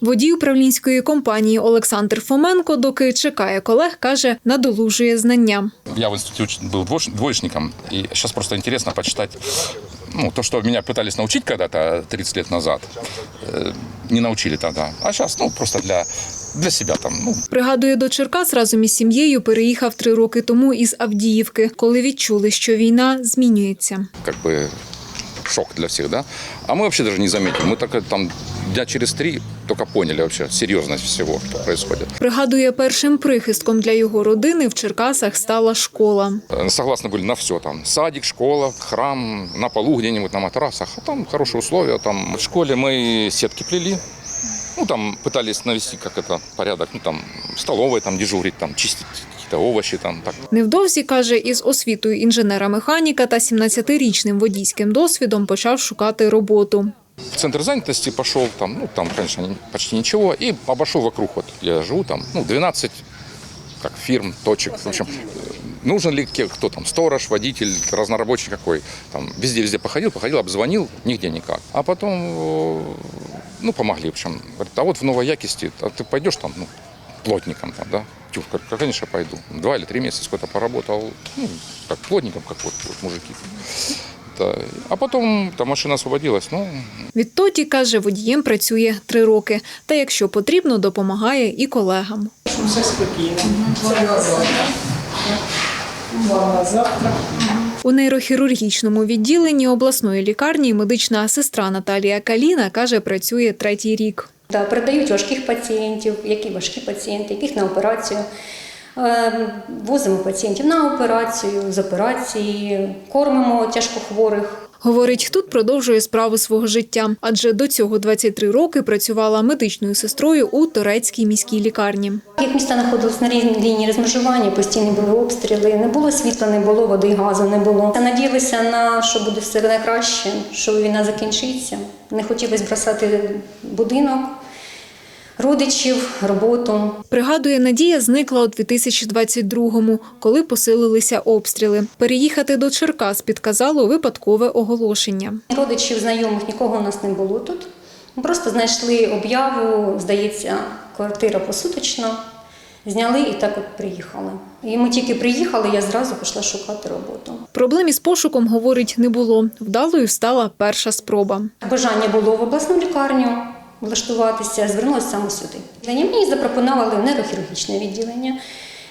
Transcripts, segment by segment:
Водій управлінської компанії Олександр Фоменко, доки чекає колег, каже, надолужує знання. Я в институте уч- был двош- двоечником, и сейчас просто интересно почитать ну, то, что меня пытались научить когда-то 30 лет назад. э, Не научили тогда. А сейчас, ну, просто для, для себя там, ну, Пригадує, до Черкас разом із сім'єю переїхав три роки тому із Авдіївки, коли відчули, що війна змінюється. как бы шок для всех, да? А мы вообще даже не заметили. Мы только там дня через три только поняли вообще серьезность всего, что происходит. Пригадує, першим прихистком для його родини в Черкасах стала школа. Э, Согласны были на все там. Садик, школа, храм, на полу где-нибудь, на матрасах. А там хорошие условия. Там в школе мы сетки плели. Ну, там пытались навести как это порядок. Ну, там в столовой там дежурить, там чистить какие-то овощи, там так. Невдовзі, каже, із освітою інженера-механіка та 17-річним водійським досвідом почав шукати роботу. В центр занятости пошел, там, ну, там, конечно, не- почти ничего, и обошел вокруг, вот я живу там, ну, 12 как фирм, точек, в общем, э, нужен ли кто там, сторож, водитель, разнорабочий какой, там, везде-везде походил, походил, обзвонил, нигде никак. А потом, э, ну, помогли, в общем, говорит, а вот в Новой Якисти, а ты пойдешь там, ну, плотником там, да? Говорю, конечно, пойду. Два или три месяца сколько-то поработал, ну, как плотником, как вот, вот мужики. Да. А потом там машина освободилась, ну, Відтоді, каже, водієм працює три роки. Та якщо потрібно, допомагає і колегам. Все спокійно. У нейрохірургічному відділенні обласної лікарні медична сестра Наталія Каліна каже, працює третій рік. Да, передають важких пацієнтів, які важкі пацієнти, яких на операцію. Е, Возимо пацієнтів на операцію, з операції, кормимо тяжкохворих. Говорить, тут продовжує справу свого життя, адже до цього 23 роки працювала медичною сестрою у Торецькій міській лікарні. Як міста знаходились на різній лінії розмежування, постійні були обстріли, не було світла, не було води, газу не було. Надіялися на що буде все найкраще, що війна закінчиться. Не хотілося бросати будинок, родичів, роботу. Пригадує, Надія зникла у 2022-му, коли посилилися обстріли. Переїхати до Черкас підказало випадкове оголошення. Родичів, знайомих нікого у нас не було тут. Ми просто знайшли об'яву, здається, квартира посуточна. Зняли і так от приїхали. І ми тільки приїхали, я зразу пішла шукати роботу. Проблем із пошуком, говорить, не було. Вдалою стала перша спроба. Бажання було в обласну лікарню влаштуватися, звернулася саме сюди. Для мені запропонували нейрохірургічне відділення.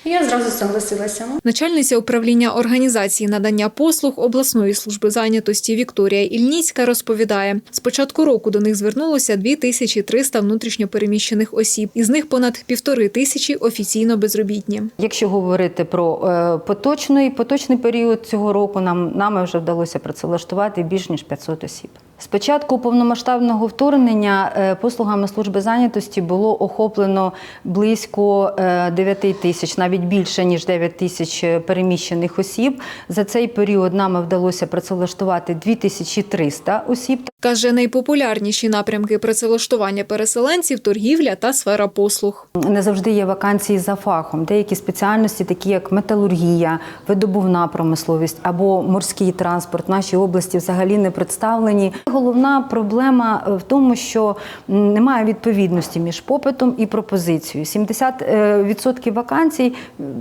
І я зразу согласилася. Начальниця управління організації надання послуг обласної служби зайнятості Вікторія Ільніцька розповідає, з початку року до них звернулося 2300 внутрішньопереміщених осіб, із них понад півтори тисячі офіційно безробітні. Якщо говорити про е, поточний, поточний період цього року, нам нами вже вдалося працевлаштувати більш ніж 500 осіб. З початку повномасштабного вторгнення е, послугами служби зайнятості було охоплено близько е, 9 тисяч, навіть більше ніж 9 тисяч переміщених осіб. За цей період нам вдалося працевлаштувати 2300 осіб. Каже, найпопулярніші напрямки працевлаштування переселенців торгівля та сфера послуг. Не завжди є вакансії за фахом. Деякі спеціальності, такі як металургія, видобувна промисловість або морський транспорт, в нашій області взагалі не представлені. Головна проблема в тому, що немає відповідності між попитом і пропозицією. 70% вакансій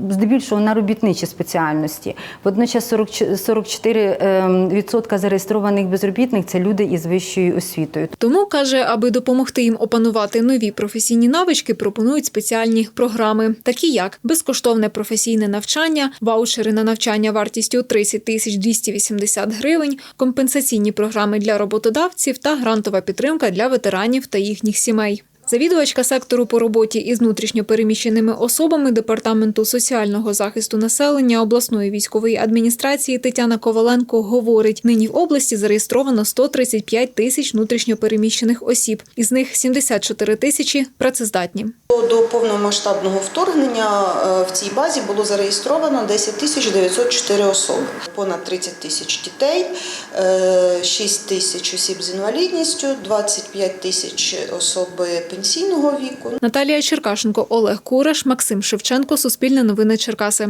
здебільшого на робітничі спеціальності. Водночас 40 44% зареєстрованих безробітних це люди із вищою освітою. Тому каже, аби допомогти їм опанувати нові професійні навички, пропонують спеціальні програми, такі як безкоштовне професійне навчання, ваучери на навчання вартістю 30 тисяч 280 гривень, компенсаційні програми для роботодавців та грантова підтримка для ветеранів та їхніх сімей. Завідувачка сектору по роботі із внутрішньопереміщеними особами департаменту соціального захисту населення обласної військової адміністрації Тетяна Коваленко говорить: нині в області зареєстровано 135 тисяч внутрішньопереміщених осіб, із них 74 тисячі працездатні. До повномасштабного вторгнення е, в цій базі було зареєстровано 10 тисяч 904 особи, понад 30 тисяч дітей, е, 6 тисяч осіб з інвалідністю, 25 тисяч особи пенсійного віку. Наталія Черкашенко, Олег Кураш, Максим Шевченко, Суспільне новини Черкаси.